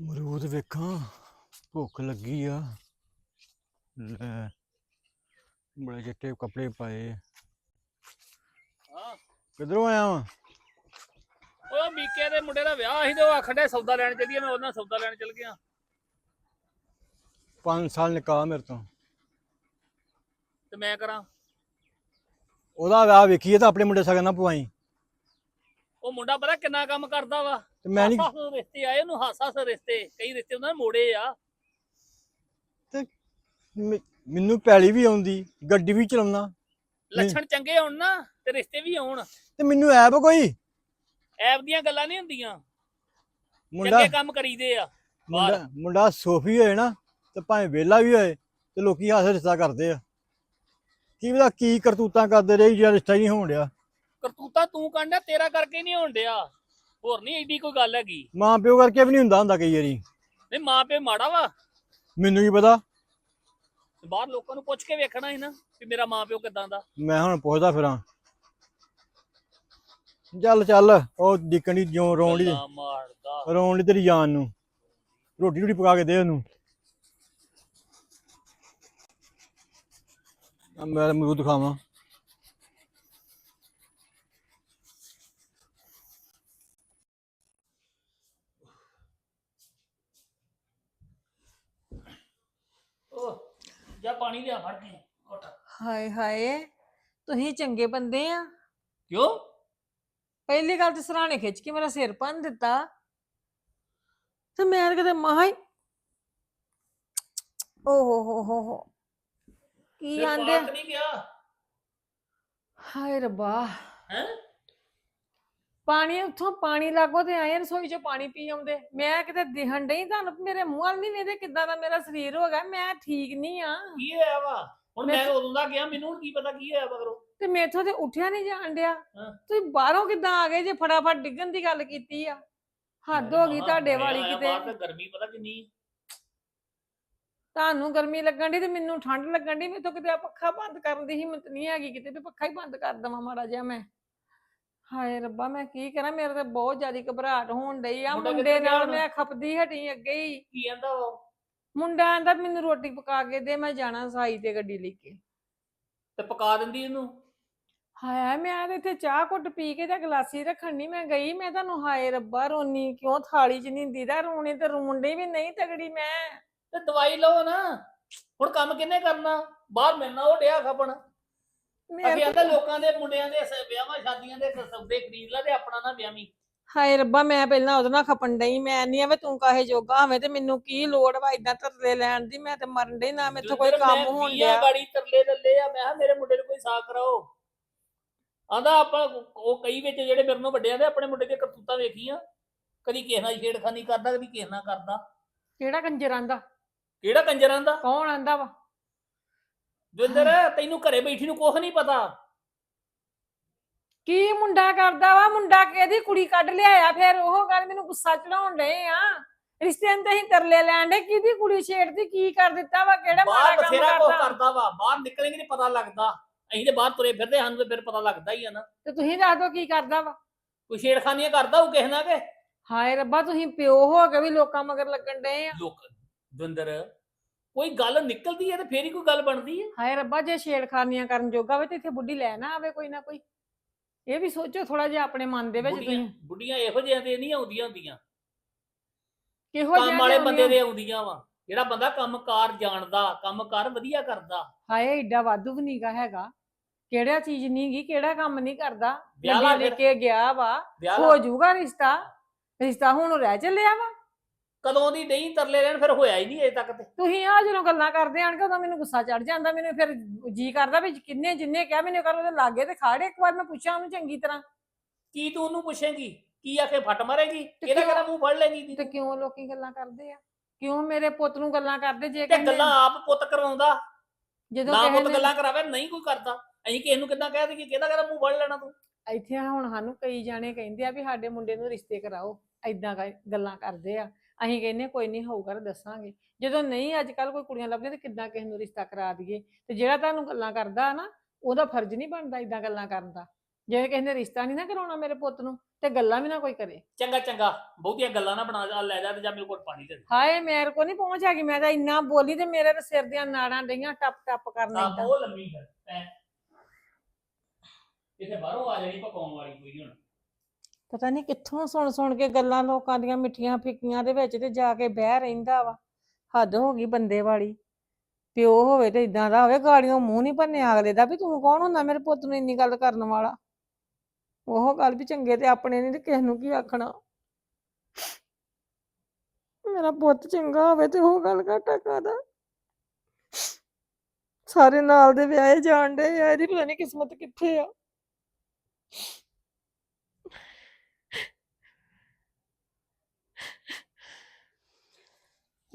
ਮਰੂਦ ਵੇਖਾਂ ਭੁੱਖ ਲੱਗੀ ਆ। ਲੈ ਬੜੇ ਚਿੱਟੇ ਕੱਪੜੇ ਪਾਏ। ਹਾਂ। ਕਿੱਧਰੋਂ ਆਇਆ ਵਾਂ? ਉਹ ਮੀਕੇ ਦੇ ਮੁੰਡੇ ਦਾ ਵਿਆਹ ਸੀ ਤੇ ਉਹ ਆਖਣ ਸੌਦਾ ਲੈਣ ਚੱਲੀਏ ਮੈਂ ਉਹਦੇ ਨਾਲ ਸੌਦਾ ਲੈਣ ਚੱਲ ਗਿਆ। 5 ਸਾਲ ਨਿਕਾਹ ਮੇਰੇ ਤੋਂ। ਤੇ ਮੈਂ ਕਰਾਂ? ਉਹਦਾ ਵਿਆਹ ਵੇਖੀਏ ਤਾਂ ਆਪਣੇ ਮੁੰਡੇ ਸਗਨ ਨਾ ਪਵਾਈ। ਉਹ ਮੁੰਡਾ ਪਤਾ ਕਿੰਨਾ ਕੰਮ ਕਰਦਾ ਵਾ? ਤੇ ਮੈਂ ਨਹੀਂ ਹਾਸਾ ਰਿਸ਼ਤੇ ਆਏ ਉਹਨੂੰ ਹਾਸਾ ਹਾਸਾ ਰਿਸ਼ਤੇ ਕਈ ਰਿਸ਼ਤੇ ਉਹਨਾਂ ਨੇ ਮੋੜੇ ਆ। ਮੈ- ਮੈਨੂੰ ਪੈਲੀ ਵੀ ਆਉਂਦੀ ਗੱਡੀ ਵੀ ਚਲਾਉਣਾ ਲੱਛਣ ਚੰਗੇ ਹੋਣ ਨਾ ਤੇ ਰਿਸ਼ਤੇ ਵੀ ਆਉਣ ਤੇ ਮੈਨੂੰ ਐਬ ਕੋਈ? ਐਬ ਦੀਆਂ ਗੱਲਾਂ ਨਹੀਂ ਹੁੰਦੀਆਂ। ਮੁੰਡਾ ਚੰਗੇ ਕੰਮ ਕਰੀਦੇ ਆ ਬਾਹਰ। ਮੁੰਡਾ ਮੁੰਡਾ ਸੋਫੀ ਹੋਏ ਨਾ ਤੇ ਭਾਵੇਂ ਵਿਹਲਾ ਵੀ ਹੋਏ ਤੇ ਲੋਕੀ ਹਾਸੇ ਰਿਸ਼ਤਾ ਕਰਦੇ ਆ। ਕੀ ਪਤਾ ਕੀ ਕਰਤੂਤਾਂ ਕਰਦੇ ਰਹੇ ਜਿਹੜਾ ਰਿਸ਼ਤਾ ਹੀ ਨਹੀਂ ਹੋਣ ਡਿਆ। ਕਰਤੂਤਾ ਤੂੰ ਕੰਡਾ ਤੇਰਾ ਕਰਕੇ ਨਹੀਂ ਹੋਣ ਡਿਆ। ਹੋਰ ਨਹੀਂ ਏਡੀ ਕੋਈ ਗੱਲ ਹੈਗੀ। ਮਾਂ ਪਿਓ ਕਰਕੇ ਵੀ ਨਹੀਂ ਹੁੰਦਾ ਹੁੰਦਾ ਕਈ ਵਾਰੀ। ਨਹੀਂ ਮਾਂ ਪਿਓ ਮਾੜਾ ਵਾ। ਮੈਨੂੰ ਕੀ ਪਤਾ? ਬਾਹਰ ਲੋਕਾਂ ਨੂੰ ਪੁੱਛ ਕੇ ਵੇਖਣਾ ਸੀ ਨਾ ਕਿ ਮੇਰਾ ਮਾਂ ਪਿਓ ਕਿਦਾਂ ਦਾ। ਮੈਂ ਹੁਣ ਪੁੱਛਦਾ ਫਿਰਾਂ। ਚੱਲ ਚੱਲ ਉਹ ਡਿੱਕਣ ਦੀ ਜਿਉਂ ਰੋਣ ਦੀ ਗੱਲਾਂ ਮਾਰਦਾ। ਰੋਣ ਦੀ ਤੇਰੀ ਜਾਨ ਨੂੰ। ਰੋਟੀ ਰੋਟੀ ਪਕਾ ਕੇ ਦੇ ਉਹਨੂੰ। ਆ ਮੈਂ ਅਮਰੂਦ ਖਾਵਾਂ ਜਾ ਪਾਣੀ ਲਿਆ ਫੜ ਕੇ ਘੁੱਟ। ਹਾਏ ਹਾਏ ਤੁਸੀਂ ਚੰਗੇ ਬੰਦੇ ਆ। ਕਿਉਂ? ਪਹਿਲੀ ਗੱਲ ਤੇ ਸਰਾਣੇ ਖਿੱਚ ਕੇ ਮੇਰਾ ਸਿਰ ਭੰਨ ਦਿੱਤਾ। ਤੇ ਮੈਂ ਕਿਤੇ ਮਹਾ ਹੀ ਓਹ ਹੋ ਹੋ ਹੋ। ਕੀ ਆਂਦੇ ਪਾਰਕ ਨਹੀਂ ਗਿਆ। ਹਾਏ ਰੱਬਾ। ਹੈ? ਪਾਣੀ ਉੱਥੋਂ ਪਾਣੀ ਲਾਗੋ ਤੇ ਆਏ ਰਸੋਈ ਚੋਂ ਪਾਣੀ ਪੀ ਆਉਂਦੇ। ਮੈਂ ਕਿਤੇ ਦਿਹਣ ਡਈ ਤੁਹਾਨੂੰ ਮੇਰੇ ਮੂੰਹ ਵੱਲ ਨਹੀਂ ਵੇਖਦੇ ਕਿੱਦਾਂ ਦਾ ਮੇਰਾ ਸਰੀਰ ਹੋ ਗਿਆ ਮੈਂ ਠੀਕ ਨਹੀਂ ਆ। ਕੀ ਹੋਇਆ ਵਾ? ਹੁਣ ਮੈਂ- ਮੈਂ ਉਦੋਂ ਦਾ ਗਿਆ ਮੈਨੂੰ ਹੁਣ ਕੀ ਪਤਾ ਕੀ ਹੋਇਆ ਮਗਰੋਂ ਤੇ ਮੇਥੋਂ ਤੇ ਉੱਠਿਆ ਨਹੀਂ ਜਾਣ ਡਿਆ। ਹਾਂ। ਤੁਸੀਂ ਬਾਹਰੋਂ ਕਿੱਦਾਂ ਆ ਗਏ ਜੇ ਫਟਾਫਟ ਡਿੱਗਣ ਦੀ ਗੱਲ ਕੀਤੀ ਆ? ਹੱਦ ਹੋ ਗਈ ਤੁਹਾਡੇ ਮੈਂ ਵਾਲੀ ਆਇਆ ਕਿਤੇ। ਬਾਹਰ ਤੇ ਗਰਮੀ ਪਤਾ ਕਿੰਨੀ? ਤੁਹਾਨੂੰ ਗਰਮੀ ਲੱਗਣ ਦੀ ਤੇ ਮੈਨੂੰ ਠੰਡ ਲੱਗਣ ਦੀ ਤੋਂ ਕਿਤੇ ਆਹ ਪੱਖਾ ਬੰਦ ਕਰਨ ਦੀ ਹਿੰਮਤ ਨਹੀਂ ਹੈਗੀ ਕਿਤੇ ਵੀ ਪੱਖਾ ਹੀ ਬੰਦ ਕਰ ਦਵਾਂ ਮਾੜਾ ਜਿਹਾ ਮੈਂ। ਹਾਏ ਰੱਬਾ ਮੈਂ ਕੀ ਕਰਾਂ? ਮੇਰੇ ਤੇ ਬਹੁਤ ਜ਼ਿਆਦਾ ਘਬਰਾਹਟ ਹੋਣ ਡਈ ਆ। ਮੁੰਡਾ ਮੁੰਡੇ ਕਿੱਥੇ ਗਿਆ ਨਾਲ ਹੁਣ? ਮੈਂ ਖਪਦੀ ਹਟੀ ਅੱਗੇ ਹੀ। ਕੀ ਕਹਿੰਦਾ ਉਹ? ਮੁੰਡਾ ਆਂਦਾ ਮੈਨੂੰ ਰੋਟੀ ਪਕਾ ਕੇ ਦੇ ਮੈਂ ਜਾਣਾ ਸਾਈ ਤੇ ਗੱਡੀ ਲੈ ਕੇ। ਤੇ ਪਕਾ ਦਿੰਦੀ ਇਹਨੂੰ ਹਾਏ ਮੈਂ ਤੇ ਇੱਥੇ ਚਾਹ ਘੁੱਟ ਪੀ ਕੇ ਤੇ ਗਲਾਸੀ ਰੱਖਣ ਨਹੀਂ ਮੈਂ ਗਈ ਮੈਂ ਤੁਹਾਨੂੰ ਹਾਏ ਰੱਬਾ ਰੋਨੀ ਕਿਉਂ ਥਾਲੀ ਚ ਨਹੀਂ ਦੀਦਾ? ਰੋਣੇ ਤੇ ਰੋਣ ਡਈ ਵੀ ਨਹੀਂ ਤਗੜੀ ਮੈਂ। ਤੇ ਦਵਾਈ ਲਓ ਨਾ। ਹੁਣ ਕੰਮ ਕਿੰਨੇ ਕਰਨਾ? ਬਾਹਰ ਮਿਲਣਾ ਉਹ ਡਿਆ ਖਪਣ। ਆਂਦਾ ਲੋਕਾਂ ਦੇ ਮੁੰਡਿਆਂ ਦੇ ਸ- ਵਿਆਹਾਂ ਸ਼ਾਦੀਆਂ ਦੇ ਸ- ਸੌਦੇ ਖਰੀਦ ਲੈ ਤੇ ਆਪਣਾ ਨਾ ਵਿਆਹਵੀਂ ਹਾਏ ਰੱਬਾ ਮੈਂ ਪਹਿਲਾਂ ਉਹਦੇ ਨਾਲ ਖਪਣ ਡਈ ਮੈਂ ਨਹੀਂ ਆਵੇ ਤੂੰ ਕਾਹੇ ਜੋਗਾ ਹੋਵੇਂ ਤੇ ਮੈਨੂੰ ਕੀ ਲੋੜ ਵਾ ਇਦਾਂ ਤਰਲੇ ਲੈਣ ਦੀ ਮੈਂ ਤੇ ਮਰਨ ਡਈ ਨਾ ਮੈਥੋਂ ਕੋਈ ਕੰਮ ਹੋਣ ਡਿਆ। ਗਾੜੀ ਤਰਲੇ ਲੱਲੇ ਆ ਮੈਂ ਕਿਹਾ ਮੇਰੇ ਮੁੰਡੇ ਨੂੰ ਕੋਈ ਸਾਥ ਕਰਾਓ। ਆਂਦਾ ਆਪਾਂ ਉਹ ਕਈ ਵਿੱਚ ਜਿਹੜੇ ਮੇਰੇ ਨਾਲ ਵੱਡੇ ਆਂਦੇ ਆਪਣੇ ਮੁੰਡੇ ਦੀਆਂ ਕਰਤੂਤਾਂ ਵੇਖੀਆਂ। ਕਦੀ ਕਿਸੇ ਨਾਲ ਛੇੜਖਾਨੀ ਕਰਦਾ ਕਦੀ ਕਿਸੇ ਨਾਲ ਕਰਦਾ। ਕਿਹੜਾ ਕੰਜਰ ਆਂਦਾ ਕਿਹੜਾ ਕੰਜਰ ਆਂਦਾ ਕੌਣ ਆਂਦਾ ਵਾ? ਦਵਿੰਦਰ ਤੈਨੂੰ ਘਰੇ ਬੈਠੀ ਨੂੰ ਕੁਝ ਨਹੀਂ ਪਤਾ। ਕੀ ਮੁੰਡਾ ਕਰਦਾ ਵਾ? ਮੁੰਡਾ ਕਿਹਦੀ ਕੁੜੀ ਕੱਢ ਲਿਆਇਆ? ਫਿਰ ਉਹ ਗੱਲ ਮੈਨੂੰ ਗੁੱਸਾ ਚੜਾਉਣ ਡਏ ਆ। ਰਿਸ਼ਤੇ ਨੂੰ ਤੇ ਅਸੀਂ ਤਰਲੇ ਲੈਣ ਦੇ ਕਿਹਦੀ ਕੁੜੀ ਛੇੜਦੀ? ਕੀ ਕਰ ਦਿੱਤਾ ਵਾ? ਕਿਹੜਾ ਮਾੜਾ ਬਾਹਰ ਕੰਮ ਬਥੇਰਾ ਕੁਝ ਕਰਦਾ? ਕਰਦਾ ਵਾ। ਬਾਹਰ ਨਿਕਲੇਂਗੇ ਨਹੀਂ ਪਤਾ ਲੱਗਦਾ। ਅਸੀਂ ਤੇ ਬਾਹਰ ਤੁਰੇ ਫਿਰਦੇ ਸਾਨੂੰ ਤੇ ਫਿਰ ਪਤਾ ਲੱਗਦਾ ਹੀ ਆ ਨਾ। ਤੇ ਤੁਸੀਂ ਦੱਸ ਦਿਓ ਕੀ ਕਰਦਾ ਵਾ? ਕੋਈ ਛੇੜਖਾਨੀਆਂ ਕਰਦਾ ਉਹ ਕਿਸੇ ਕਿ? ਹਾਏ ਰੱਬਾ ਤੁਸੀਂ ਪਿਓ ਹੋ ਕੇ ਵੀ ਲੋਕਾਂ ਮਗਰ ਲੱਗਣ ਡਏ ਆ। ਲੋਕ ਦਵਿੰਦਰ ਕੋਈ ਗੱਲ ਨਿਕਲਦੀ ਹੈ ਤੇ ਫੇਰ ਹੀ ਕੋਈ ਗੱਲ ਬਣਦੀ ਹੈ। ਹਾਏ ਰੱਬਾ ਜੇ ਛੇੜਖਾਨੀਆਂ ਕਰਨ ਜੋਗਾ ਹੋਵੇ ਤੇ ਇੱਥੇ ਬੁੱਢੀ ਲੈ ਨਾ ਆਵੇ ਕੋਈ ਨਾ ਕੋਈ। ਇਹ ਵੀ ਸੋਚੋ ਥੋੜਾ ਜਿਹਾ ਆਪਣੇ ਮਨ ਦੇ ਵਿੱਚ ਬੁੱਢੀਆਂ ਤੁਸੀਂ। ਬੁੱਢੀਆਂ ਇਹੋ ਜਿਹੀਆਂ ਤੇ ਨਹੀਂ ਆਉਂਦੀਆਂ ਹੁੰਦੀਆਂ। ਕਿਹੋ ਕੰਮ ਜਿਹਾ ਵਾਲੇ ਬੰਦੇ? ਦੇ ਆਉਂਦੀਆਂ ਵਾ। ਜਿਹੜਾ ਬੰਦਾ ਕੰਮਕਾਰ ਜਾਣਦਾ ਕੰਮਕਾਰ ਵਧੀਆ ਕਰਦਾ। ਹਾਏ ਏਡਾ ਵਾਧੂ ਵੀ ਨੀਗਾ ਹੈਗਾ। ਕਿਹੜਾ ਚੀਜ਼ ਨਹੀਂਗੀ ਕਿਹੜਾ ਕੰਮ ਨਹੀਂ ਕਰਦਾ। ਵਿਆਹ ਲਾ। ਕੇ ਗਿਆ ਵਾ। ਵਿਆਹ ਹੋ ਲਾ। ਜਾਊਗਾ ਰਿਸ਼ਤਾ। ਰਿਸ਼ਤਾ ਹੁਣ ਰਹਿ ਚੱਲਿਆ ਵਾ। ਕਦੋਂ ਦੀ ਨਹੀਂ ਤਰਲੇ ਲੈਣ ਫਿਰ ਹੋਇਆ ਹੀ ਨਹੀਂ ਅਜੇ ਤੱਕ ਤੇ। ਤੁਸੀਂ ਆ ਜਦੋਂ ਗੱਲਾਂ ਕਰਦੇ ਆਣ ਕੇ ਉਦੋਂ ਮੈਨੂੰ ਗੁੱਸਾ ਚੜ ਜਾਂਦਾ ਮੈਨੂੰ ਫਿਰ ਜੀ ਕਰਦਾ ਵੀ ਕਿੰਨੇ ਜਿੰਨੇ ਕਿਹਾ ਮੈਨੂੰ ਕਰ ਉਹਦੇ ਲਾਗੇ ਤੇ ਖਾੜੇ ਇੱਕ ਵਾਰ ਮੈਂ ਪੁੱਛਾਂ ਉਹਨੂੰ ਚੰਗੀ ਤਰ੍ਹਾਂ। ਕੀ ਤੂੰ ਉਹਨੂੰ ਪੁੱਛੇਂਗੀ? ਕੀ ਆਖੇ ਫਟ ਮਾਰੇਗੀ? ਇਹਦਾ? ਕਿਹੜਾ ਮੂੰਹ ਫੜ ਲੈਗੀ ਤੇ ਕਿਉਂ ਲੋਕੀ ਗੱਲਾਂ ਕਰਦੇ ਆ? ਕਿਉਂ ਮੇਰੇ ਪੁੱਤ ਨੂੰ ਗੱਲਾਂ ਕਰਦੇ ਜੇ ਤੇ ਕਹਿੰਦੇ ਗੱਲਾਂ ਆਪ ਪੁੱਤ ਕਰਵਾਉਂਦਾ ਜਦੋਂ ਨਾ ਪੁੱਤ ਗੱਲਾਂ ਕਰਾਵੇ ਨਹੀਂ ਕੋਈ ਕਰਦਾ। ਅਸੀਂ ਕਿਸੇ ਨੂੰ ਕਿੱਦਾਂ ਕਹਿ ਦਈਏ? ਕਿਹਦਾ ਕਿਹਦਾ ਮੂੰਹ ਫੜ ਲੈਣਾ ਤੂੰ? ਇੱਥੇ ਹੁਣ ਸਾਨੂੰ ਕਈ ਜਾਣੇ ਕਹਿੰਦੇ ਆ ਵੀ ਸਾਡੇ ਮੁੰਡੇ ਨੂੰ ਰਿਸ਼ਤੇ ਕਰਾਓ। ਐਦਾਂ ਗੱਲਾਂ ਕਰਦੇ ਆ। ਅਸੀਂ ਕਹਿੰਨੇ ਕੋਈ ਨਹੀਂ ਹੋਊਗਾ ਤਾਂ ਦੱਸਾਂਗੇ। ਜਦੋਂ ਨਹੀਂ ਅੱਜ ਕੱਲ ਕੋਈ ਕੁੜੀਆਂ ਲੱਭਦੀਆਂ ਤੇ ਕਿੱਦਾਂ ਕਿਸੇ ਨੂੰ ਰਿਸ਼ਤਾ ਕਰਾ ਦਈਏ? ਤੇ ਜਿਹੜਾ ਤੁਹਾਨੂੰ ਗੱਲਾਂ ਕਰਦਾ ਨਾ ਉਹਦਾ ਫਰਜ਼ ਨਹੀਂ ਬਣਦਾ ਐਦਾਂ ਗੱਲਾਂ ਕਰਨ ਦਾ। ਜੇ ਕਿਸੇ ਨੇ ਰਿਸ਼ਤਾ ਨਹੀਂ ਨਾ ਕਰਾਉਣਾ ਮੇਰੇ ਪੁੱਤ ਨੂੰ ਤੇ ਗੱਲਾਂ ਵੀ ਨਾ ਕੋਈ ਕਰੇ। ਚੰਗਾ ਚੰਗਾ। ਬਹੁਤੀਆਂ ਗੱਲਾਂ ਨਾ ਬਣਾ ਆ ਲੈ ਜਾ ਤੇ ਜਾਂ ਮੇਰੇ ਕੋਲ ਪਾਣੀ ਦੇ ਦੇ। ਹਾਏ ਮੇਰੇ ਕੋ ਨਹੀਂ ਪਹੁੰਚ ਹੈਗੀ। ਮੈਂ ਤਾਂ ਇੰਨਾ ਬੋਲੀ ਤੇ ਮੇਰੇ ਤੇ ਸਿਰ ਦੀਆਂ ਨਾੜਾਂ ਡਈਆਂ ਟੱਪ ਟੱਪ ਕਰਨ ਆ ਏਦਾਂ। ਬਹੁਤ ਲੰਮੀ ਹੈ। ਐ ਇੱਥੇ ਬਾਹਰੋਂ ਆ ਜਾਣੀ ਪਕਾਉਣ ਵਾਲੀ ਕੋਈ ਨੀ ਹੁਣ। ਪਤਾ ਨਹੀਂ ਕਿੱਥੋਂ ਸੁਣ ਸੁਣ ਕੇ ਗੱਲਾਂ ਲੋਕਾਂ ਦੀਆਂ ਮਿੱਠੀਆਂ ਫਿੱਕੀਆਂ ਦੇ ਵਿੱਚ ਤੇ ਜਾ ਕੇ ਬਹਿ ਰਹਿੰਦਾ ਵਾ। ਹੱਦ ਹੋ ਗਈ ਬੰਦੇ ਵਾਲੀ। ਪਿਓ ਹੋਵੇ ਤੇ ਇਦਾਂ ਦਾ ਹੋਵੇ ਗਾੜੀਆਂ ਮੂੰਹ ਨਹੀਂ ਭੰਨਿਆ ਅਗਲੇ ਦਾ ਵੀ ਤੂੰ ਕੌਣ ਹੁੰਦਾ ਮੇਰੇ ਪੁੱਤ ਨੂੰ ਇੰਨੀ ਗੱਲ ਕਰਨ ਵਾਲਾ? ਉਹ ਗੱਲ ਵੀ ਚੰਗੇ ਤੇ ਆਪਣੇ ਨਹੀਂ ਤੇ ਕਿਸੇ ਨੂੰ ਕੀ ਆਖਣਾ? ਮੇਰਾ ਪੁੱਤ ਚੰਗਾ ਹੋਵੇ ਤੇ ਉਹ ਗੱਲ ਘਾਟਾ ਕਾਦਾ ਸਾਰੇ ਨਾਲ ਦੇ ਵਿਆਹੇ ਜਾਣ ਡੇ ਆ, ਇਹਦੀ ਪਤਾ ਨਹੀਂ ਕਿਸਮਤ ਕਿੱਥੇ ਆ।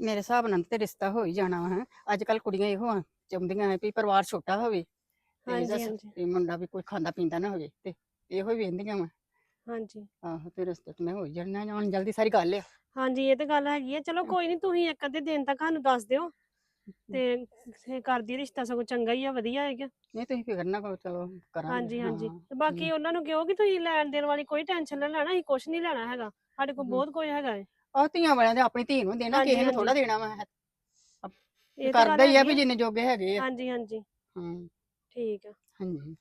ਮੇਰੇ ਹਿਸਾਬ ਨਾਲ ਤੇ ਰਿਸ਼ਤਾ ਹੋ ਹੀ ਜਾਣਾ ਵਾ ਹੈਂ। ਅੱਜ ਕੱਲ ਕੁੜੀਆਂ ਇਹੋ ਆ ਚਾਹੁੰਦੀਆਂ ਆ ਵੀ ਪਰਿਵਾਰ ਛੋਟਾ ਹੋਵੇ ਤੇ ਹਾਂਜੀ ਦੱਸ ਹਾਂਜੀ ਵੀ ਮੁੰਡਾ ਵੀ ਕੋਈ ਖਾਂਦਾ ਪੀਂਦਾ ਨਾ ਹੋਵੇ ਤੇ ਇਹੋ ਹੀ ਵੇਂਦੀਆਂ ਵਾ ਹਾਂਜੀ ਆਹੋ ਤੇ ਰਿਸ਼ਤੇ ਤੇ ਮੈਂ ਹੋ ਹੀ ਜਾਣਾ ਹੁਣ ਜਲਦੀ ਸਾਰੀ ਗੱਲ ਆ ਹਾਂਜੀ ਇਹ ਤਾਂ ਗੱਲ ਹੈਗੀ ਹੈ ਚਲੋ ਕੋਈ ਨਹੀਂ ਤੁਸੀਂ ਇੱਕ ਅੱਧੇ ਦਿਨ ਤੱਕ ਸਾਨੂੰ ਦੱਸ ਦਿਓ ਤੇ ਇਹ ਕਰਦੀ ਰਿਸ਼ਤਾ ਸਗੋਂ ਚੰਗਾ ਹੀ ਆ ਵਧੀਆ ਹੈਗਾ ਨਹੀਂ ਤੁਸੀਂ ਫਿਕਰ ਨਾ ਕਰੋ ਚਲੋ ਕਰਾਂਗੇ ਹਾਂਜੀ ਹਾਂਜੀ ਹਾਂ। ਤੇ ਬਾਕੀ ਉਹਨਾਂ ਨੂੰ ਕਿਹਾ ਕਿ ਤੁਸੀਂ ਲੈਣ ਦੇਣ ਵਾਲੀ ਕੋਈ ਟੈਨਸ਼ਨ ਨਾ ਲੈਣਾ ਅਸੀਂ ਕੁਝ ਨਹੀਂ ਲੈਣਾ ਹੈਗਾ ਸਾਡੇ ਕੋਲ ਹਮ। ਬਹੁਤ ਕੁਝ ਹੈਗਾ ਹੈ ਆਹ ਧੀਆਂ ਵਾਲਿਆਂ ਦੇ ਆਪਣੀ ਧੀ ਨੂੰ ਦੇਣਾ ਹਾਂਜੀ, ਕਿਸੇ ਨੂੰ ਹਾਂਜੀ। ਥੋੜਾ ਦੇਣਾ ਵਾ ਇਹ ਤਾਂ ਕਰਦਾ ਹੀ ਆ ਹੈਗੀ ਵੀ ਜਿੰਨੇ ਜੋਗੇ ਹੈਗੇ ਆ। ਹਾਂਜੀ ਹਾਂਜੀ। ਹਾਂ। ਠੀਕ ਆ। ਹਾਂਜੀ।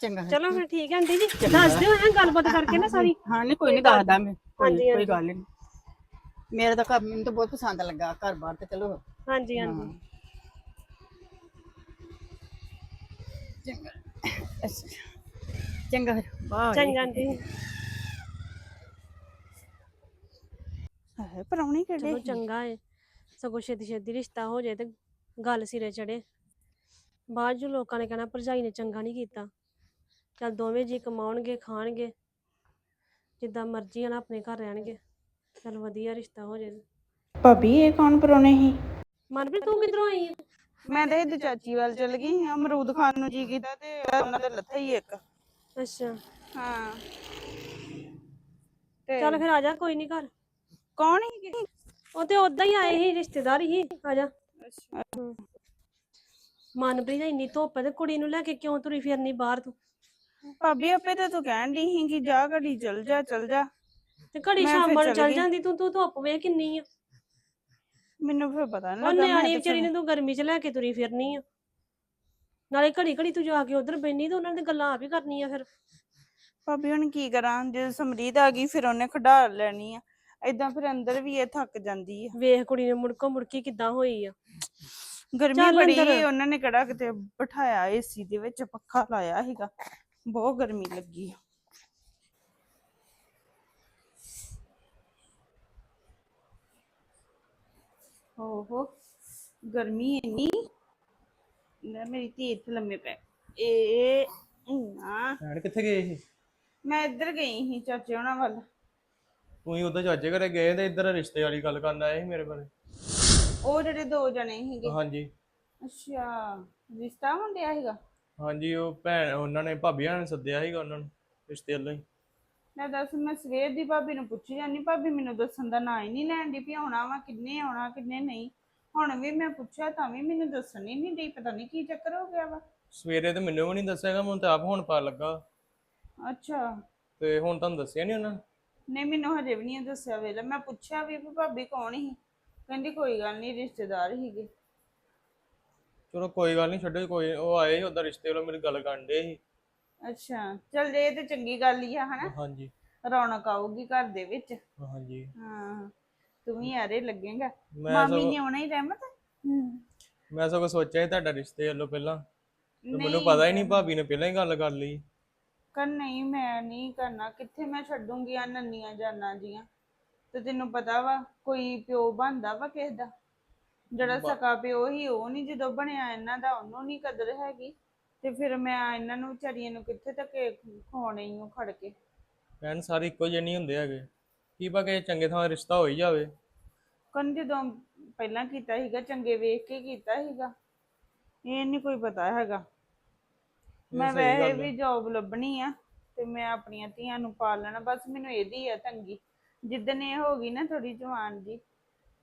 ਚੰਗਾ। ਚਲੋ ਫਿਰ ਠੀਕ ਹੈ ਆਂਟੀ ਜੀ। ਦੱਸ ਦਿਓ ਹੈ ਗੱਲਬਾਤ ਕਰਕੇ ਨਾ ਸਾਰੀ। ਹਾਂ ਨਹੀਂ ਕੋਈ ਨਹੀਂ ਕੋਈ ਗੱਲ ਦੱਸ ਦਾਂਗੇ ਕੋਈ ਹਾਂਜੀ, ਕੋਈ ਹਾਂਜੀ। ਗੱਲ ਨਹੀਂ ਮੇਰਾ ਤਾਂ ਘਰ ਮੈਨੂੰ ਤਾਂ ਬਹੁਤ ਪਸੰਦ ਲੱਗਾ ਘਰ ਬਾਰ ਤੇ ਚਲੋ। ਹਾਂਜੀ। ਹਾਂਜੀ। ਚੰਗਾ। ਅੱਛਾ ਚੰਗਾ ਫਿਰ। ਬਾਏ। ਚੰਗਾ ਆਂਟੀ ਜੀ। ਹੈ ਪਰੌਣੀ ਕਿਹੜੇ ਚਲੋ ਚੰਗਾ ਹੈ ਸਗੋਂ ਛੇਤੀ ਛੇਤੀ ਰਿਸ਼ਤਾ ਹੋ ਜਾਏ ਤੇ ਗੱਲ ਸਿਰੇ ਚੜੇ ਬਾਅਦ ਜੋ ਲੋਕਾਂ ਨੇ ਕਹਿਣਾ ਭਰਜਾਈ ਨੇ ਚੰਗਾ ਨਹੀਂ ਕੀਤਾ। ਚੱਲ ਦੋਵੇਂ ਜੀ ਕਮਾਉਣਗੇ ਖਾਣਗੇ। ਜਿੱਦਾਂ ਮਰਜ਼ੀ ਆ ਨਾ ਆਪਣੇ ਘਰ ਰਹਿਣਗੇ। ਚੱਲ ਵਧੀਆ ਰਿਸ਼ਤਾ ਹੋ ਜਾਏ। ਭਾਬੀ ਇਹ ਕੌਣ ਪਰੋਣੇ ਸੀ? ਮਨਪ੍ਰੀਤ ਤੂੰ ਕਿੱਧਰੋਂ ਆਈ ਹੈ ਮੈਂ ਤਾਂ ਇਹਦੀ ਚਾਚੀ ਵੱਲ ਚਲ ਗਈ ਅਮਰੂਦ ਖਾਣ ਨੂੰ ਜੀ ਕੀਤਾ ਤੇ ਉਹਨਾਂ ਦੇ ਲੱਥਾ ਹੀ ਇੱਕ। ਅੱਛਾ। ਹਾਂ। ਤੇ ਚੱਲ ਫਿਰ ਆ ਜਾ ਕੋਈ ਨਹੀਂ ਘਰ। ਕੌਣ ਹੀ ਉਹ ਤੇ ਉਦਾਂ ਹੀ ਆਏ ਸੀ ਰਿਸ਼ਤੇਦਾਰ ਹੀ। ਆ ਜਾ। ਮਨਪ੍ਰੀਤ ਇੰਨੀ ਧੁੱਪ ਹੈ ਤੇ ਕੁੜੀ ਨੂੰ ਲੈ ਕੇ ਕਿਉਂ ਤੁਰੀ ਫਿਰਨੀ ਬਾਹਰ ਤੂੰ? ਭਾਬੀ ਆਪੇ ਤਾਂ ਤੂੰ ਕਹਿਣ ਦੀ ਸੀ ਕਿ ਜਾ ਘੜੀ ਚਲ ਜਾ ਚਲ ਜਾ। ਤੇ ਘੜੀ ਮੈਂ ਫਿਰ ਸ਼ਾਮਾਂ ਨੂੰ ਚੱਲ ਚੱਲ ਗਈ। ਜਾਂਦੀ ਤੂੰ ਤੂੰ ਧੁੱਪ ਵੇਖ ਕਿੰਨੀ ਆ। ਮੈਨੂੰ ਫਿਰ ਪਤਾ ਨਹੀਂ ਉਹ ਲੱਗਾ ਨਿਆਣੀ ਵਿਚਾਰੀ ਨੂੰ ਤੂੰ ਗਰਮੀ 'ਚ ਲੈ ਕੇ ਤੁਰੀ ਫਿਰਨੀ ਆ। ਨਾਲੇ ਘੜੀ ਘੜੀ ਤੂੰ ਜਾ ਕੇ ਉਧਰ ਬੈਣੀ ਤੇ ਉਹਨਾਂ ਨੇ ਗੱਲਾਂ ਆਪ ਹੀ ਕਰਨੀਆਂ ਫਿਰ। ਭਾਬੀ ਹੁਣ ਕੀ ਕਰਾਂ? ਜੇ ਸਮਰੀਦ ਆ ਗਈ ਫਿਰ ਉਹਨੇ ਖਿਡਾਰ ਲੈਣੀ ਆ। ਏਦਾਂ ਫਿਰ ਅੰਦਰ ਵੀ ਇਹ ਥੱਕ ਜਾਂਦੀ ਆ। ਵੇਖ ਕੁੜੀ ਨੇ ਮੁੜਕੋ ਮੁੜਕੀ ਕਿੱਦਾਂ ਹੋਈ ਆ। ਗਰਮੀ ਚੱਲ ਬੜੀ ਅੰਦਰ। ਉਹਨਾਂ ਨੇ ਕਿਹੜਾ ਕਿਤੇ ਬਿਠਾਇਆ ਏਸੀ ਦੇ ਵਿੱਚ ਪੱਖਾ ਲਾਇਆ ਸੀਗਾ। ਬਹੁਤ ਗਰਮੀ ਲੱਗੀ ਆ। ਓਹੋ ਗਰਮੀ ਇੰਨੀ ਲੈ ਮੇਰੀ ਧੀ ਇੱਥੇ ਲੰਮੇ ਪੈ ਇਹ ਨਾ ਭੈਣ ਕਿੱਥੇ ਗਏ ਸੀ? ਮੈਂ ਇੱਧਰ ਗਈ ਸੀ ਚਾਚੇ ਉਹਨਾਂ ਵੱਲ। ਤੂੰ ਹੀ ਉਧਰ ਚਾਚੇ ਘਰੇ ਗਏ ਤੇ ਇੱਧਰ ਰਿਸ਼ਤੇ ਵਾਲੀ ਗੱਲ ਕਰਨ ਆਏ ਸੀ ਮੇਰੇ ਬਾਰੇ? ਉਹ ਜਿਹੜੇ ਦੋ ਜਣੇ ਸੀਗੇ। ਹਾਂਜੀ। ਅੱਛਾ ਰਿਸ਼ਤਾ ਹੁੰਦਿਆ ਸੀਗਾ? ਹਾਂਜੀ ਉਹ ਭੈਣ ਉਹਨਾਂ ਨੇ ਭਾਬੀਆਂ ਨੇ ਸੱਦਿਆ ਸੀਗਾ ਉਹਨਾਂ ਨੂੰ ਰਿਸ਼ਤੇ ਵੱਲੋਂ ਹੀ। ਮੈਂ ਦੱਸ ਮੈਂ ਸਵੇਰ ਦੀ ਭਾਬੀ ਨੂੰ ਪੁੱਛੀ ਜਾਂਦੀ ਭਾਬੀ ਮੈਨੂੰ ਦੱਸਣ ਦਾ ਨਾਂ ਹੀ ਨਹੀਂ ਲੈਣ ਦੀ ਵੀ ਆਉਣਾ ਵਾ ਕਿੰਨੇ ਆਉਣਾ ਕਿੰਨੇ ਨਹੀਂ। ਹੁਣ ਵੀ ਮੈਂ ਪੁੱਛਿਆ ਤਾਂ ਵੀ ਮੈਨੂੰ ਦੱਸਣ ਹੀ ਨਹੀਂ ਡਈ ਪਤਾ ਨਹੀਂ ਕੀ ਚੱਕਰ ਹੋ ਗਿਆ ਵਾ। ਸਵੇਰੇ ਤੇ ਮੈਨੂੰ ਵੀ ਨਹੀਂ ਦੱਸਿਆਗਾ ਮੈਨੂੰ ਤਾਂ ਆਪ ਹੁਣ ਪਤਾ ਲੱਗਾ। ਅੱਛਾ। ਤੇ ਹੁਣ ਤੁਹਾਨੂੰ ਦੱਸਿਆ ਨਹੀਂ ਉਹਨਾਂ ਨੇ? ਨਹੀਂ ਮੈਨੂੰ ਹਜੇ ਵੀ ਨਹੀਂ ਦੱਸਿਆ ਵੇਲੇ। ਮੈਂ ਪੁੱਛਿਆ ਵੀ ਵੀ ਭਾਬੀ ਕੌਣ ਸੀ? ਕਹਿੰਦੀ ਕੋਈ ਗੱਲ ਨਹੀਂ ਰਿਸ਼ਤੇਦਾਰ ਹੀਗੇ ਚਲੋ ਕੋਈ ਗੱਲ ਨਹੀਂ ਛੱਡੋ ਕੋਈ ਉਹ ਆਏ ਉਹਦਾ ਰਿਸ਼ਤੇ ਵੱਲੋਂ ਮੇਰੀ ਗੱਲ ਕਰਨ ਦੇ ਸੀ। ਅੱਛਾ ਚੱਲ ਜੇ ਇਹ ਤੇ ਚੰਗੀ ਗੱਲ ਹੀ ਆ ਹਨਾ? ਹਾਂਜੀ। ਰੌਣਕ ਆਊਗੀ ਘਰ ਦੇ ਵਿੱਚ। ਹਾਂਜੀ। ਹਾਂ ਤੂੰ ਵੀ ਆਰੇ ਲੱਗੇਗਾ। ਮੈਂ ਮਾਮੀ ਸਗੋਂ ਨੇ ਆਉਣਾ ਹੀ ਰਹਿਮਤ? ਮੈਂ ਸਗੋਂ ਸੋਚਿਆ ਸੀ ਤੁਹਾਡਾ ਰਿਸ਼ਤੇ ਵੱਲੋਂ ਪਹਿਲਾਂ। ਤੇ ਮੈਨੂੰ ਨਹੀਂ। ਪਤਾ ਹੀ ਨਹੀਂ ਭਾਬੀ ਨੇ ਪਹਿਲਾਂ ਹੀ ਗੱਲ ਕਰ ਲਈ। ਕਰ ਨਹੀਂ ਮੈਂ ਨਹੀਂ ਕਰਨਾ। ਕਿੱਥੇ ਮੈਂ ਛੱਡੂੰਗੀ ਆ ਨੰਨੀਆਂ ਜਾਨਾਂ ਜੀਆਂ? ਤੇ ਤੈਨੂੰ ਪਤਾ ਵਾ ਕੋਈ ਪਿਓ ਬਣਦਾ ਵਾ ਕਿਸੇ ਦਾ? ਜਿਹੜਾ ਬ- ਸਕਾ ਪਿਓ ਹੀ ਉਹ ਨਹੀਂ ਜਦੋਂ ਬਣਿਆ ਇਹਨਾਂ ਦਾ ਉਹਨੂੰ ਨਹੀਂ ਕਦਰ ਹੈਗੀ। ਤੇ ਫਿਰ ਮੈਂ ਇਹਨਾਂ ਨੂੰ ਵਿਚਾਰੀਆਂ ਨੂੰ ਕਿੱਥੇ ਤੱਕ ਖਵਾਉਣੇ ਹੀ ਉਹ ਖੜ ਕੇ? ਭੈਣ ਸਾਰੇ ਇੱਕੋ ਜਿਹੇ ਨਹੀਂ ਹੁੰਦੇ ਹੈਗੇ। ਕੀ ਪਾ ਕੇ ਚੰਗੇ ਥਾਂ ਰਿਸ਼ਤਾ ਹੋ ਹੀ ਜਾਵੇ। ਕੰਨ ਜਦੋਂ ਪਹਿਲਾਂ ਕੀਤਾ ਸੀਗਾ ਚੰਗੇ ਵੇਖ ਕੇ ਕੀਤਾ ਸੀਗਾ ਇਹ ਨਹੀਂ ਕੋਈ ਪਤਾ ਹੈਗਾ। ਮੈਂ ਸਹੀ ਵੈਸੇ ਗੱਲ ਹੈ। ਵੀ ਜੌਬ ਲੱਭਣੀ ਆ ਤੇ ਮੈਂ ਆਪਣੀਆਂ ਧੀਆਂ ਨੂੰ ਪਾਲ ਲੈਣਾ ਬਸ ਮੈਨੂੰ ਇਹਦੀ ਆ ਤੰਗੀ। ਜਿੱਦਣ ਇਹ ਹੋ ਗਈ ਨਾ ਥੋੜੀ ਜਵਾਨ ਜੀ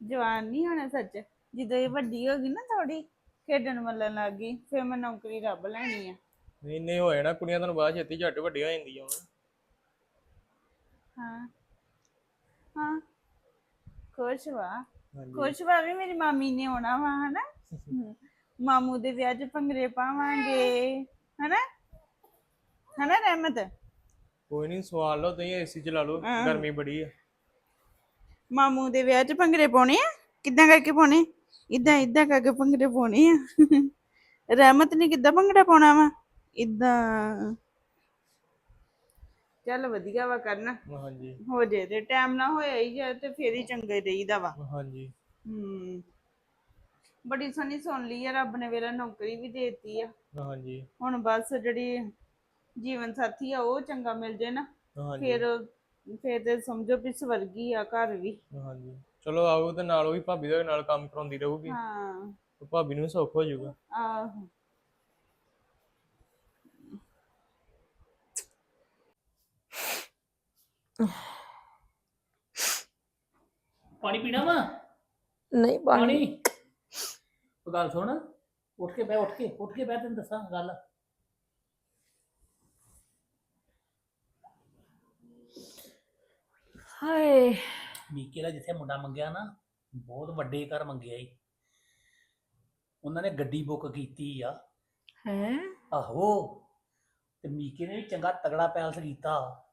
ਜਵਾਨ ਨਹੀਂ ਹੋਣਾ ਸੱਚ ਜਦੋਂ ਇਹ ਵੱਡੀ ਹੋ ਗਈ ਨਾ ਥੋੜੀ ਖੇਡਣ ਮੱਲਣ ਲੱਗ ਗਈ ਫਿਰ ਮੈਂ ਨੌਕਰੀ ਰੱਬ ਲੈਣੀ ਆ। ਨਹੀਂ ਨਹੀਂ ਹੋਏ ਨਾ ਕੁੜੀਆਂ ਤੁਹਾਨੂੰ ਬਾਅਦ ਛੇਤੀ ਝੱਟ ਵੱਡੀਆਂ ਹੋ ਜਾਂਦੀਆਂ ਵਾ ਹਾਂ ਹਾਂ ਖੁਸ਼ ਵਾ। ਖੁਸ਼ ਵਾ ਵੀ ਮੇਰੀ ਮਾਮੀ ਨੇ ਆਉਣਾ ਵਾ ਹਨਾ? ਮਾਮੂ ਦੇ ਵਿਆਹ 'ਚ ਭੰਗੜੇ ਪਾਵਾਂਗੇ। ਹਨਾ? ਹਨਾ ਰਹਿਮਤ? ਕੋਈ ਨਹੀਂ ਸਵਾਲ ਲਓ ਤੁਸੀਂ ਏਸੀ ਚਲਾ ਲਓ ਹਾਂ। ਗਰਮੀ ਬੜੀ ਆ। ਮਾਮੂ ਦੇ ਵਿਆਹ 'ਚ ਭੰਗੜੇ ਪਾਉਣੇ ਆ? ਕਿੱਦਾਂ ਕਰਕੇ ਪਾਉਣੇ? ਇਦਾਂ ਇਦਾਂ ਕਰਕੇ ਭੰਗੜੇ ਪਾਉਣੇ ਆ? ਰਹਿਮਤ ਨੇ ਕਿੱਦਾਂ ਭੰਗੜਾ ਪਾਉਣਾ ਵਾ? ਇਦਾਂ। ਚੱਲ ਵਧੀਆ ਵਾ ਕਰਨਾ। ਹਾਂਜੀ। ਹੋ ਜੇ ਤੇ ਟਾਈਮ ਨਾ ਹੋਇਆ ਹੀ ਜਾਏ ਤੇ ਫੇਰ ਹੀ ਚੰਗੇ ਰਹੀਦਾ ਵਾ। ਹਾਂਜੀ। ਹੂੰ। ਬੜੀ ਸੋਹਣੀ ਸੁਣ ਲਈ ਆ ਰੱਬ ਨੇ ਵੇਲਾ ਨੌਕਰੀ ਵੀ ਦੇਤੀ ਆ। ਹਾਂਜੀ। ਹੁਣ ਬਸ ਜਿਹੜੀ ਜੀਵਨ ਸਾਥੀ ਆ ਉਹ ਚੰਗਾ ਮਿਲ ਜੇ ਨਾ। ਹਾਂਜੀ। ਫਿਰ ਫਿਰ ਤੇ ਸਮਝੋ ਵੀ ਸਵਰਗੀ ਆ ਘਰ ਵੀ। ਹਾਂਜੀ। ਚਲੋ ਆਓ ਤੇ ਨਾਲ ਉਹ ਵੀ ਭਾਬੀ ਦੇ ਨਾਲ ਕੰਮ ਕਰਾਉਂਦੀ ਰਹੂਗੀ। ਹਾਂ। ਤੇ ਭਾਬੀ ਨੂੰ ਵੀ ਸੌਖ ਹੋ ਜਾਊਗਾ। ਆਹੋ। ਪਾਣੀ ਪੀਣਾ ਵਾ? ਨਹੀਂ ਪਾਣੀ? ਉਹ ਗੱਲ ਸੁਣ। ਉੱਠ ਕੇ ਬਹਿ ਉੱਠ ਕੇ ਉੱਠ ਕੇ ਬਹਿ ਤੈਨੂੰ ਦੱਸਾਂ ਗੱਲ। ਹਾਏ। ਮੀਕੇ ਦਾ ਜਿੱਥੇ ਮੁੰਡਾ ਮੰਗਿਆ ਨਾ ਬਹੁਤ ਵੱਡੇ ਘਰ ਮੰਗਿਆ ਈ। ਉਹਨਾਂ ਨੇ ਗੱਡੀ ਬੁੱਕ ਕੀਤੀ ਆ। ਹੈ? ਆਹੋ ਤੇ ਮੀਕੇ ਨੇ ਵੀ ਚੰਗਾ ਤਗੜਾ ਪੈਲਸ ਕੀਤਾ।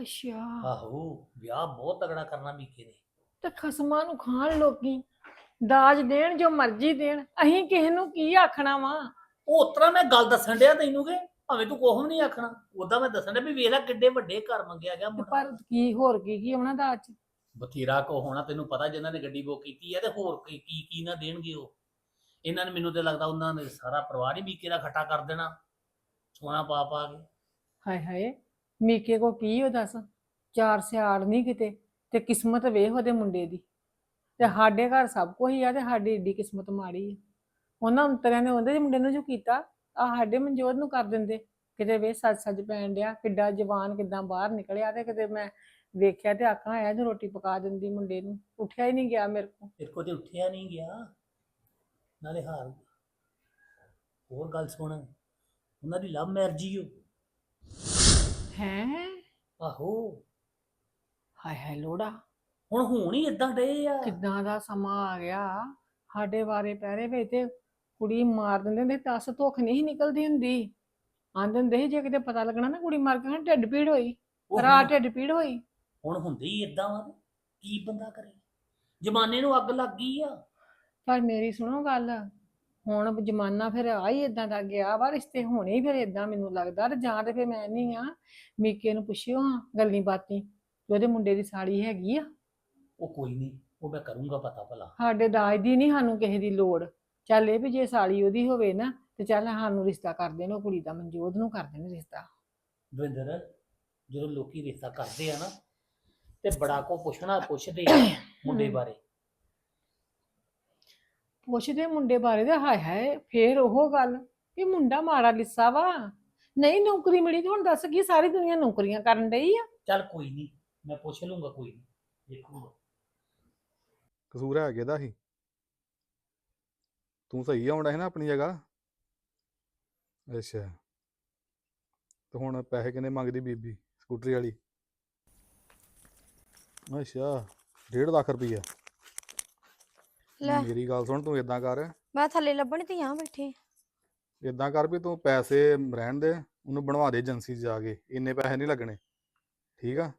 ਅੱਛਾ। ਆਹੋ ਵਿਆਹ ਬਹੁਤ ਤਗੜਾ ਕਰਨਾ ਮੀਕੇ ਨੇ। ਤੇ ਖਸਮਾਂ ਨੂੰ ਖਾਣ ਲੋਕੀ। ਦਾਜ ਦੇਣ ਜੋ ਮਰਜ਼ੀ ਦੇਣ ਅਸੀਂ ਕਿਸੇ ਨੂੰ ਕੀ ਆਖਣਾ ਵਾ? ਉਹ ਉਤਰਾ ਮੈਂ ਗੱਲ ਦੱਸਣ ਡਿਆ ਤੈਨੂੰ ਕਿ ਭਾਵੇਂ ਤੂੰ ਵੀ ਨਹੀਂ ਆਖਣਾ ਉਦਾਂ ਮੈਂ ਦੱਸਣ ਡਿਆ ਵੀ ਵੇਖ ਲੈ ਕਿੱਡੇ ਵੱਡੇ ਘਰ ਮੰਗਿਆ ਗਿਆ ਮੁੰਡਾ। ਪਰ ਕੀ ਹੋਰ ਕੀ ਕੀ ਉਹਨਾਂ ਦਾਜ ਚ? ਬਥੇਰਾ ਕੋ ਹੋਣਾ ਤੈਨੂੰ ਪਤਾ ਜਿਨ੍ਹਾਂ ਨੇ ਗੱਡੀ ਬੁੱਕ ਕੀਤੀ ਹੈ ਤੇ ਹੋਰ ਕੀ ਕੀ ਕੀ ਨਾ ਦੇਣਗੇ ਉਹ। ਇਹਨਾਂ ਨੇ ਮੈਨੂੰ ਤੇ ਲੱਗਦਾ ਉਹਨਾਂ ਨੇ ਸਾਰਾ ਪਰਿਵਾਰ ਹੀ ਮੀਕੇ ਦਾ ਖੱਟਾ ਕਰ ਦੇਣਾ ਸੋਨਾ ਪਾ ਪਾ ਕੇ। ਹਾਏ ਹਾਏ ਮੀਕੇ ਕੋ ਕੀ ਉਹ ਦੱਸ? ਚਾਰ ਸਿਆੜ ਨਹੀਂ ਕਿਤੇ ਤੇ ਕਿਸਮਤ ਵੇਖ ਉਹਦੇ ਮੁੰਡੇ ਦੀ। ਤੇ ਸਾਡੇ ਘਰ ਸਭ ਕੁਝ ਹੀ ਆ ਤੇ ਸਾਡੀ ਏਡੀ ਕਿਸਮਤ ਮਾੜੀ ਆ। ਉਹਨਾਂ ਅੰਤਰਿਆਂ ਨੇ ਉਹਦੇ ਮੁੰਡੇ ਨੂੰ ਜੋ ਕੀਤਾ ਆ ਸਾਡੇ ਮਨਜੋਤ ਨੂੰ ਕਰ ਦਿੰਦੇ। ਕਿਤੇ ਵੇ ਸੱਜ ਸੱਜ ਪੈਣ ਡਿਆ ਕਿੱਡਾ ਜਵਾਨ ਕਿੱਦਾਂ ਬਾਹਰ ਨਿਕਲਿਆ ਤੇ ਕਿਤੇ ਮੈਂ ਵੇਖਿਆ ਤੇ ਆਖਾਂ ਆਇਆ ਜੋ ਰੋਟੀ ਪਕਾ ਦਿੰਦੀ ਮੁੰਡੇ ਨੂੰ। ਉੱਠਿਆ ਹੀ ਨਹੀਂ ਗਿਆ ਮੇਰੇ ਕੋ ਤੇਰੇ ਕੋ ਤੇ ਉੱਠਿਆ ਨਹੀਂ ਗਿਆ। ਨਾਲੇ ਹਾਰ ਹੋਰ ਗੱਲ ਸੁਣ ਉਹਨਾਂ ਦੀ ਲਵ ਮੈਰਿਜ ਹੀ ਹੋ ਹੈ? ਆਹੋ। ਹਾਏ ਹਾਏ ਲੋੜਾ। ਹੁਣ ਹੁਣ ਹੀ ਇਦਾਂ ਡੇ ਆ। ਕਿੱਦਾਂ ਦਾ ਸਮਾਂ ਆ ਗਿਆ। ਸਾਡੇ ਵਾਰੇ ਪਹਿਰੇ ਵਿੱਚ ਤੇ ਕੁੜੀ ਮਾਰ ਦਿੰਦੇ ਹੁੰਦੇ ਦੱਸ ਧੁੱਖ ਨਹੀਂ ਨਿਕਲਦੀ ਹੁੰਦੀ। ਆਂਦੇ ਹੁੰਦੇ ਸੀ ਜੇ ਕਿਤੇ ਪਤਾ ਲੱਗਣਾ ਨਾ ਕੁੜੀ ਮਾਰ ਕੇ ਨਾ ਢਿੱਡ ਪੀੜ ਹੋਈ ਉਹ ਰਾਤ ਢਿੱਡ ਪੀੜ ਹੋਈ। ਹੁਣ ਹੁੰਦੀ ਹੀ ਇਦਾਂ ਵਾ ਕੀ ਬੰਦਾ ਕਰੇ। ਜਮਾਨੇ ਨੂੰ ਅੱਗ ਲੱਗ ਗਈ ਆ। ਪਰ ਮੇਰੀ ਸੁਣੋ ਗੱਲ ਹੁਣ ਜ਼ਮਾਨਾ ਫਿਰ ਆ ਹੀ ਇਦਾਂ ਦਾ ਗਿਆ ਵਾ ਰਿਸ਼ਤੇ ਹੋਣੇ ਹੀ ਫਿਰ ਇਦਾਂ ਮੈਨੂੰ ਲੱਗਦਾ ਤੇ ਜਾਂ ਤੇ ਫਿਰ ਮੈਂ ਨਹੀਂ ਆ। ਮੀਕੇ ਨੂੰ ਪੁੱਛਿਓ ਹਾਂ ਗੱਲੀ ਬਾਤੀ ਉਹਦੇ ਮੁੰਡੇ ਦੀ ਸਾੜੀ ਹੈਗੀ ਆ। ਉਹ ਕੋਈ ਨਹੀਂ ਉਹ ਮੈਂ ਕਰੂੰਗਾ ਪਤਾ ਭਲਾ ਸਾਡੇ ਦਾਜ ਦੀ ਨਹੀਂ ਸਾਨੂੰ ਕਿਸੇ ਦੀ ਲੋੜ। ਚੱਲ ਇਹ ਵੀ ਜੇ ਸਾਲੀ ਉਹਦੀ ਹੋਵੇ ਨਾ ਤੇ ਚੱਲ ਸਾਨੂੰ ਰਿਸ਼ਤਾ ਕਰ ਦੇਣ ਉਹ ਕੁੜੀ ਦਾ ਮਨਜੋਤ ਨੂੰ ਕਰ ਦੇਣ ਰਿਸ਼ਤਾ। ਦਵਿੰਦਰ ਜਦੋਂ ਲੋਕੀ ਰਿਸ਼ਤਾ ਕਰਦੇ ਆ ਨਾ ਤੇ ਬੜਾ ਕੋ ਪੁੱਛਣਾ ਪੁੱਛਦੇ ਆ ਮੁੰਡੇ ਬਾਰੇ। ਪੁੱਛਦੇ ਮੁੰਡੇ ਬਾਰੇ ਤੇ ਹਾਏ ਹਾਏ ਫੇਰ ਉਹ ਗੱਲ ਵੀ ਮੁੰਡਾ ਮਾੜਾ ਲਿੱਸਾ ਵਾ। ਨਹੀਂ ਨੌਕਰੀ ਮਿਲੀ ਤੇ ਹੁਣ ਦੱਸ ਕੀ ਸਾਰੀ ਦੁਨੀਆ ਨੌਕਰੀਆਂ ਕਰਨ ਡਈ ਆ? ਚੱਲ ਕੋਈ ਨਹੀਂ ਮੈਂ ਪੁੱਛ ਲੂੰਗਾ ਕੋਈ ਨਹੀਂ ਦੇਖੂਗਾ। ਕਸੂਰ ਹੈ ਕਿਹਦਾ ਸੀ ਤੂੰ ਸਹੀ ਆਉਂਦਾ ਹੈ ਨਾ ਆਪਣੀ ਜਗ੍ਹਾ। ਅੱਛਾ। ਤੇ ਹੁਣ ਪੈਸੇ ਕਿੰਨੇ ਮੰਗਦੀ ਬੀਬੀ ਸਕੂਟਰੀ ਵਾਲੀ? ਅੱਛਾ 1.5 ਲੱਖ ਰੁਪਈਆ। ਲੈ। ਮੇਰੀ ਗੱਲ ਸੁਣ ਤੂੰ ਇਦਾਂ ਕਰ। ਮੈਂ ਥੱਲੇ ਲੱਭਣ ਤੇ ਆ ਬੈਠੇ। ਇਦਾਂ ਕਰ ਵੀ ਤੂੰ ਪੈਸੇ ਰਹਿਣ ਦੇ ਉਹਨੂੰ ਬਣਵਾ ਦੇ ਏਜੰਸੀ ਜਾ ਕੇ। ਇੰਨੇ ਪੈਸੇ ਨਹੀਂ ਲੱਗਣੇ। ਠੀਕ ਆ?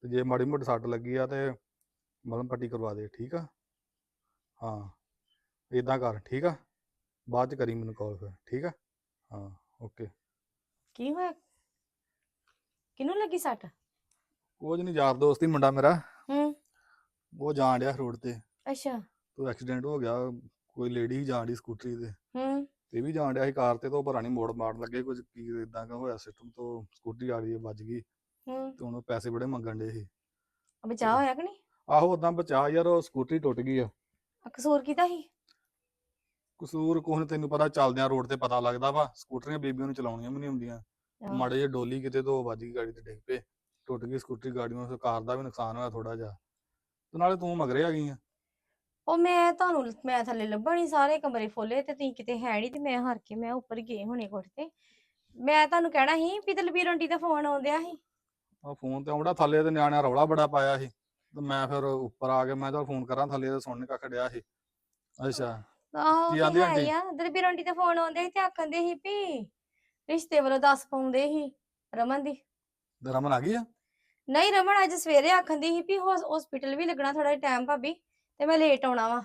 ਤੇ ਜੇ ਮਾੜੀ ਮੋਟੀ ਸੱਟ ਲੱਗੀ ਆ ਤੇ ਮਲਮ ਪੱਟੀ ਕਰਵਾ ਦੇ ਠੀਕ ਆ? ਹਾਂ ਇਦਾਂ ਕਰ ਠੀਕ ਆ? ਬਾਅਦ ਚ ਕਰੀ ਮੈਨੂੰ ਕਾਲ ਫਿਰ ਠੀਕ ਆ? ਹਾਂ ਓਕੇ ਕੀ ਹੋਇਆ? ਕਿਨੂੰ ਲੱਗੀ ਸੱਟ? ਕੁਝ ਨਹੀਂ ਯਾਰ ਦੋਸਤ ਹੀ ਮੁੰਡਾ ਮੇਰਾ। ਹੂੰ। ਉਹ ਜਾਣ ਡਿਆ ਰੋਡ ਤੇ। ਅੱਛਾ। ਤੋ ਐਕਸੀਡੈਂਟ ਹੋ ਗਿਆ ਕੋਈ ਲੇਡੀ ਜਾਣ ਡਈ ਸਕੂਟਰੀ ਤੇ। ਹੂੰ। ਤੇ ਵੀ ਜਾਣ ਡਿਆ ਸੀ ਕਾਰ ਤੇ ਤੋਂ ਨਹੀਂ ਮੋੜ ਮਾਰਨ ਲੱਗੇ ਕੁਝ ਕੀ ਇਦਾਂ ਦਾ ਹੋਇਆ ਸਿਸਟਮ ਤੋਂ ਸਕੂਟਰੀ ਆ ਗਈ ਵੱਜ ਗਈ। ਹੂੰ। ਤੇ ਹੁਣ ਪੈਸੇ ਬੜੇ ਮੰਗਣ ਡੇ ਸੀ। ਬਚਾ ਹੋਇਆ ਕਿ ਨਹੀਂ? ਆਹੋ ਉਦਾਂ ਬਚਾ ਯਾਰ ਉਹ ਸਕੂਟਰੀ ਟੁੱਟ ਗਈ ਆ। ਆ ਕਸੂਰ ਕੀਤਾ ਸੀ? ਕਸੂਰ ਕੋਹ ਤੈਨੂੰ ਪਤਾ ਚੱਲਦਿਆਂ ਰੋਡ ਤੇ ਪਤਾ ਲੱਗਦਾ ਵਾ ਸਕੂਟਰੀਆਂ ਬੀਬੀਆਂ ਨੂੰ ਚਲਾਉਣੀਆਂ ਵੀ ਨਹੀਂ ਹੁੰਦੀਆਂ। ਆਹ, ਮਾੜੇ ਜਿਹੇ ਡੋਲੀ ਕਿਤੇ ਤੋਂ ਵੱਜ ਗਈ ਗਾੜੀ ਤੇ ਡਿੱਗ ਪਏ। ਟੁੱਟ ਗਈ ਸਕੂਟਰੀ ਗਾੜੀ ਨੂੰ ਕਾਰ ਦਾ ਵੀ ਨੁਕਸਾਨ ਹੋਇਆ ਥੋੜਾ ਜਿਹਾ। ਤੇ ਨਾਲੇ ਤੂੰ ਮਗਰੇ ਆ ਗਈ ਆ। ਉਹ ਮੈਂ ਤੁਹਾਨੂੰ ਮੈਂ ਥੱਲੇ ਲੱਭਣੀ ਸਾਰੇ ਕਮਰੇ ਫੋਲੇ ਤੇ ਤੁਸੀਂ ਕਿਤੇ ਹੈ ਨਹੀਂ ਤੇ ਮੈਂ ਹਾਰ ਕੇ ਮੈਂ ਉੱਪਰ ਗਏ ਹੋਣੇ ਕੋਠੇ ਤੇ। ਮੈਂ ਤੁਹਾਨੂੰ ਕਹਿਣਾ ਸੀ ਵੀ ਦਲਬੀਰ ਆਂਟੀ ਦਾ ਫੋਨ ਆਉਂਦਿਆ ਸੀ। ਆ ਫੋਨ ਤੇ ਆਉਂਦਾ ਥੱਲੇ ਤੇ ਨਿਆਣਿਆਂ ਰੌਲਾ ਬੜਾ ਪਾਇਆ ਸੀ। ਤੇ ਮੈਂ ਫਿਰ ਉੱਪਰ ਆ ਕੇ ਮੈਂ ਤਾਂ ਫੋਨ ਕਰਾਂ ਥੱਲੇ ਤੇ ਸੁਣਨ ਕੱਖ ਡਿਆ ਸੀ। ਅੱਛਾ। ਆਹੋ ਕੀ ਤੇ ਆਂਦੀ ਹੈ ਆਂਟੀ? ਹੀ ਆ? ਦਲਬੀਰ ਆਂਟੀ ਦਾ ਫੋਨ ਆਉਂਦੇ ਸੀ ਤੇ ਆਖੰਦੇ ਸੀ ਵੀ ਰਿਸ਼ਤੇ ਵੱਲੋਂ ਦੱਸ ਪਾਉਂਦੇ ਸੀ ਰਮਨ ਦੀ। ਤੇ ਰਮਨ ਆ ਗਈ ਆ? ਨਹੀਂ ਰਮਨ ਅੱਜ ਸਵੇਰੇ ਆਖੰਦੀ ਸੀ ਵੀ ਹਸਪੀਟਲ ਵੀ ਲੱਗਣਾ ਥੋੜਾ ਟਾਈਮ ਭਾਬੀ ਤੇ ਮੈਂ ਲੇਟ ਆਉਣਾ ਵਾ।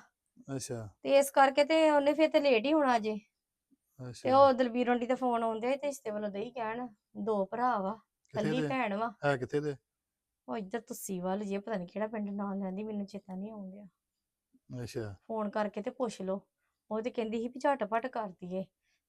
ਅੱਛਾ। ਤੇ ਇਸ ਕਰਕੇ ਤੇ ਉਹਨੇ ਫਿਰ ਤੇ ਲੇਟ ਹੀ ਹੋਣਾ ਜੇ ਤੇ ਅੱਛਾ। ਉਹ ਦਲਬੀਰ ਆਂਟੀ ਦਾ ਫੋਨ ਆਉਂਦੇ ਤੇ ਰਿਸ਼ਤੇ ਵੱਲੋਂ ਦਈ ਕਹਿਣ ਦੋ ਭਰਾ ਵਾ ਕਿੱਥੇ ਕੱਲੀ ਦੇ? ਭੈਣ ਵਾ। ਹੈ ਕਿੱਥੇ ਦੇ? ਉਹ ਇੱਧਰ ਤੁੱਸੀ ਵੱਲ ਜੇ ਪਤਾ ਨਹੀਂ ਕਿਹੜਾ ਪਿੰਡ ਨਾਂ ਲੈਂਦੀ ਮੈਨੂੰ ਚੇਤਾ ਨਹੀਂ ਆਉਂਦਿਆ ਅੱਛਾ। ਫੋਨ ਕਰਕੇ ਤੇ ਪੁੱਛ ਲਓ। ਉਹ ਤੇ ਕਹਿੰਦੀ ਸੀ ਵੀ ਝਟਪਟ ਕਰ ਦਈਏ